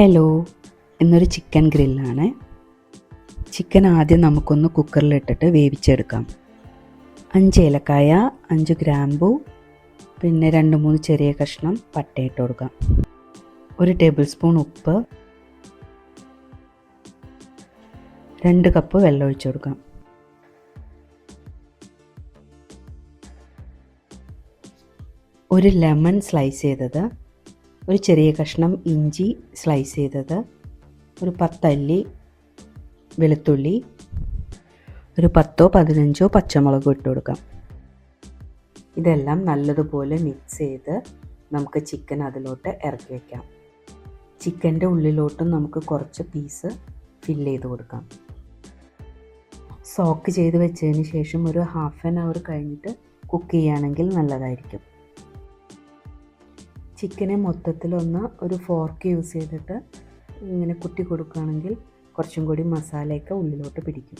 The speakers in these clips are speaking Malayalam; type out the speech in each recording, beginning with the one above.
ഹലോ ഇന്നൊരു ചിക്കൻ ഗ്രില്ലാണ് ചിക്കൻ ആദ്യം നമുക്കൊന്ന് കുക്കറിലിട്ടിട്ട് വേവിച്ചെടുക്കാം. അഞ്ച് ഏലക്കായ അഞ്ച് ഗ്രാമ്പു പിന്നെ രണ്ട് മൂന്ന് ചെറിയ കഷ്ണം പട്ടയിട്ട് കൊടുക്കാം. ഒരു ടേബിൾ സ്പൂൺ ഉപ്പ് രണ്ട് കപ്പ് വെള്ളം ഒഴിച്ചു കൊടുക്കാം. ഒരു ലെമൺ സ്ലൈസ് ചെയ്തത് ഒരു ചെറിയ കഷ്ണം ഇഞ്ചി സ്ലൈസ് ചെയ്തത്. ഒരു പത്തല്ലി വെളുത്തുള്ളി. ഒരു പത്തോ പതിനഞ്ചോ പച്ചമുളക് ഇട്ട് കൊടുക്കാം. ഇതെല്ലാം നല്ലതുപോലെ മിക്സ് ചെയ്ത് നമുക്ക് ചിക്കൻ അതിലോട്ട് ഇറക്കി വയ്ക്കാം ചിക്കന്റെ ഉള്ളിലോട്ടും നമുക്ക് കുറച്ച് പീസ് ഫില്ല് ചെയ്ത് കൊടുക്കാം. സോക്ക് ചെയ്ത് വെച്ചതിന് ശേഷം ഒരു ഹാഫ് ആൻ അവർ കഴിഞ്ഞിട്ട് കുക്ക് ചെയ്യുകയാണെങ്കിൽ നല്ലതായിരിക്കും. ചിക്കനെ മൊത്തത്തിലൊന്ന് ഒരു ഫോർക്ക് യൂസ് ചെയ്തിട്ട് ഇങ്ങനെ കുത്തി കൊടുക്കുകയാണെങ്കിൽ കുറച്ചും കൂടി മസാലയൊക്കെ ഉള്ളിലോട്ട് പിടിക്കും.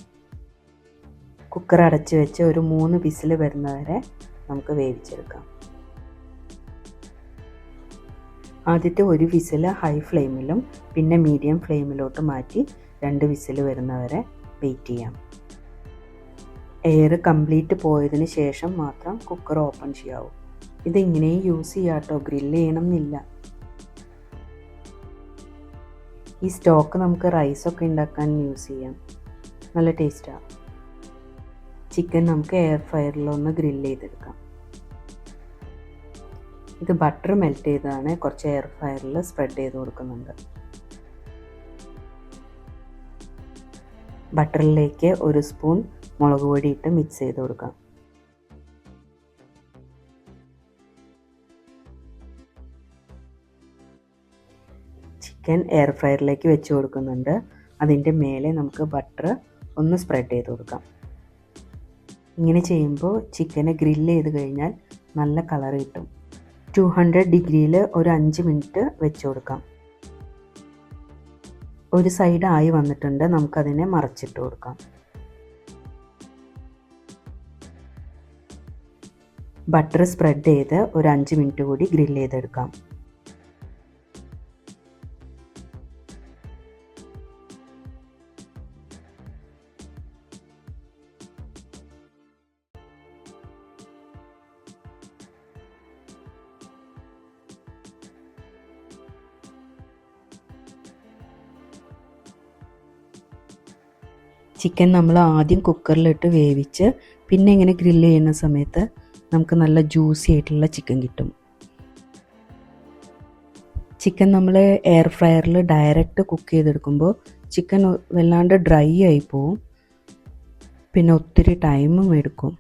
കുക്കർ അടച്ച് വെച്ച് ഒരു മൂന്ന് വിസിൽ വരുന്നവരെ നമുക്ക് വേവിച്ചെടുക്കാം. ആദ്യത്തെ ഒരു വിസിൽ ഹൈ ഫ്ലെയിമിലും പിന്നെ മീഡിയം ഫ്ലെയിമിലോട്ട് മാറ്റി രണ്ട് വിസിൽ വരുന്നവരെ വെയിറ്റ് ചെയ്യാം. എയർ കംപ്ലീറ്റ് പോയതിന് ശേഷം മാത്രം കുക്കർ ഓപ്പൺ ചെയ്യാവൂ. ഇതിങ്ങനെയും യൂസ് ചെയ്യാം കേട്ടോ ഗ്രില്ല് ചെയ്യണം എന്നില്ല ഈ സ്റ്റോക്ക് നമുക്ക് റൈസൊക്കെ ഉണ്ടാക്കാൻ യൂസ് ചെയ്യാം. നല്ല ടേസ്റ്റാണ് ചിക്കൻ നമുക്ക് എയർ ഫ്രയറിലൊന്ന് ഗ്രില്ല് ചെയ്തെടുക്കാം. ഇത് ബട്ടർ മെൽറ്റ് ചെയ്തതാണ്. കുറച്ച് എയർ ഫ്രയറിൽ സ്പ്രെഡ് ചെയ്ത് കൊടുക്കുന്നുണ്ട്. ബട്ടറിലേക്ക് ഒരു സ്പൂൺ മുളക് പൊടി ഇട്ട് മിക്സ് ചെയ്ത് കൊടുക്കാം. ചിക്കൻ എയർ ഫ്രയറിലേക്ക് വെച്ച് കൊടുക്കുന്നുണ്ട്. അതിന്റെ മേലെ നമുക്ക് ബട്ടർ ഒന്ന് സ്പ്രെഡ് ചെയ്ത് കൊടുക്കാം. ഇങ്ങനെ ചെയ്യുമ്പോൾ ചിക്കനെ ഗ്രില്ല് ചെയ്ത് കഴിഞ്ഞാൽ നല്ല കളർ കിട്ടും. ടു ഹൺഡ്രഡ് ഡിഗ്രിയിൽ ഒരു അഞ്ച് മിനിറ്റ് വെച്ച് കൊടുക്കാം. ഒരു സൈഡ് ആയി വന്നിട്ടുണ്ട്. നമുക്കതിനെ മറച്ചിട്ട് കൊടുക്കാം. ബട്ടർ സ്പ്രെഡ് ചെയ്ത് ഒരു അഞ്ച് മിനിറ്റ് കൂടി ഗ്രില്ല് ചെയ്തെടുക്കാം. ചിക്കൻ നമ്മൾ ആദ്യം കുക്കറിലിട്ട് വേവിച്ച് പിന്നെ ഇങ്ങനെ ഗ്രില്ല് ചെയ്യുന്ന സമയത്ത് നമുക്ക് നല്ല ജ്യൂസി ആയിട്ടുള്ള ചിക്കൻ കിട്ടും. ചിക്കൻ നമ്മൾ എയർ ഫ്രയറിൽ ഡയറക്റ്റ് കുക്ക് ചെയ്തെടുക്കുമ്പോൾ ചിക്കൻ വല്ലാണ്ട് ഡ്രൈ ആയി പോവും. പിന്നെ ഒത്തിരി ടൈമും എടുക്കും.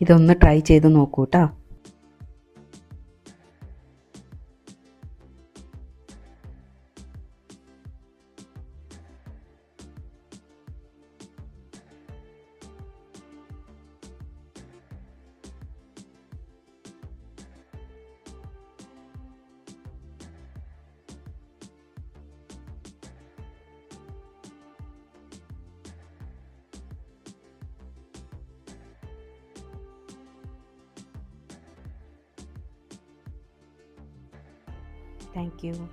ഇതൊന്ന് ട്രൈ ചെയ്ത് നോക്കൂ കേട്ടോ Thank you.